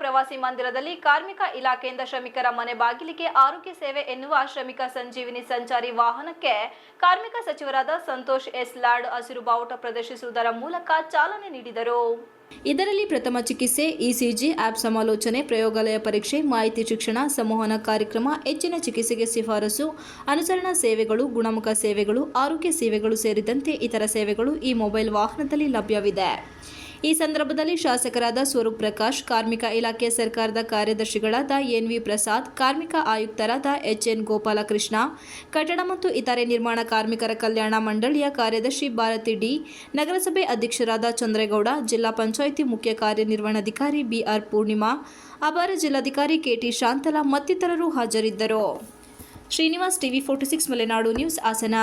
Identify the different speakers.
Speaker 1: ಪ್ರವಾಸಿ ಮಂದಿರದಲ್ಲಿ ಕಾರ್ಮಿಕ ಇಲಾಖೆಯಿಂದ ಶ್ರಮಿಕರ ಮನೆ ಬಾಗಿಲಿಗೆ ಆರೋಗ್ಯ ಸೇವೆ ಎನ್ನುವ ಶ್ರಮಿಕ ಸಂಜೀವಿನಿ ಸಂಚಾರಿ ವಾಹನಕ್ಕೆ ಕಾರ್ಮಿಕ ಸಚಿವರಾದ ಸಂತೋಷ್ ಎಸ್ ಲಾಡ್ ಹಸಿರು ಬಾವುಟ ಪ್ರದರ್ಶಿಸುವುದರ ಮೂಲಕ ಚಾಲನೆ ನೀಡಿದರು. ಇದರಲ್ಲಿ ಪ್ರಥಮ ಚಿಕಿತ್ಸೆ, ಇಸಿಜಿ, ಆಪ್ ಸಮಾಲೋಚನೆ, ಪ್ರಯೋಗಾಲಯ ಪರೀಕ್ಷೆ, ಮಾಹಿತಿ ಶಿಕ್ಷಣ, ಸಂವಹನ ಕಾರ್ಯಕ್ರಮ, ಹೆಚ್ಚಿನ ಚಿಕಿತ್ಸೆಗೆ ಶಿಫಾರಸು, ಅನುಸರಣಾ ಸೇವೆಗಳು, ಗುಣಮುಖ ಸೇವೆಗಳು, ಆರೋಗ್ಯ ಸೇವೆಗಳು ಸೇರಿದಂತೆ ಇತರ ಸೇವೆಗಳು ಈ ಮೊಬೈಲ್ ವಾಹನದಲ್ಲಿ ಲಭ್ಯವಿದೆ. ಈ ಸಂದರ್ಭದಲ್ಲಿ ಶಾಸಕರಾದ ಸ್ವರೂಪ್ ಪ್ರಕಾಶ್ ಕಾರ್ಮಿಕ ಇಲಾಖೆ ಸರ್ಕಾರದ ಕಾರ್ಯದರ್ಶಿಗಳಾದ ಎನ್ ವಿ ಪ್ರಸಾದ್, ಕಾರ್ಮಿಕ ಆಯುಕ್ತರಾದ ಎಚ್ ಎನ್ ಗೋಪಾಲಕೃಷ್ಣ, ಕಟ್ಟಡ ಮತ್ತು ಇತರೆ ನಿರ್ಮಾಣ ಕಾರ್ಮಿಕರ ಕಲ್ಯಾಣ ಮಂಡಳಿಯ ಕಾರ್ಯದರ್ಶಿ ಭಾರತಿ ಡಿ, ನಗರಸಭೆ ಅಧ್ಯಕ್ಷರಾದ ಚಂದ್ರೇಗೌಡ, ಜಿಲ್ಲಾ ಪಂಚಾಯಿತಿ ಮುಖ್ಯ ಕಾರ್ಯನಿರ್ವಹಣಾಧಿಕಾರಿ ಬಿಆರ್ ಪೂರ್ಣಿಮಾ ಅಪರ ಜಿಲ್ಲಾಧಿಕಾರಿ ಕೆಟಿ ಶಾಂತಲಾ ಮತ್ತಿತರರು ಹಾಜರಿದ್ದರು. Srinivas TV forty six Malenadu news Hassan.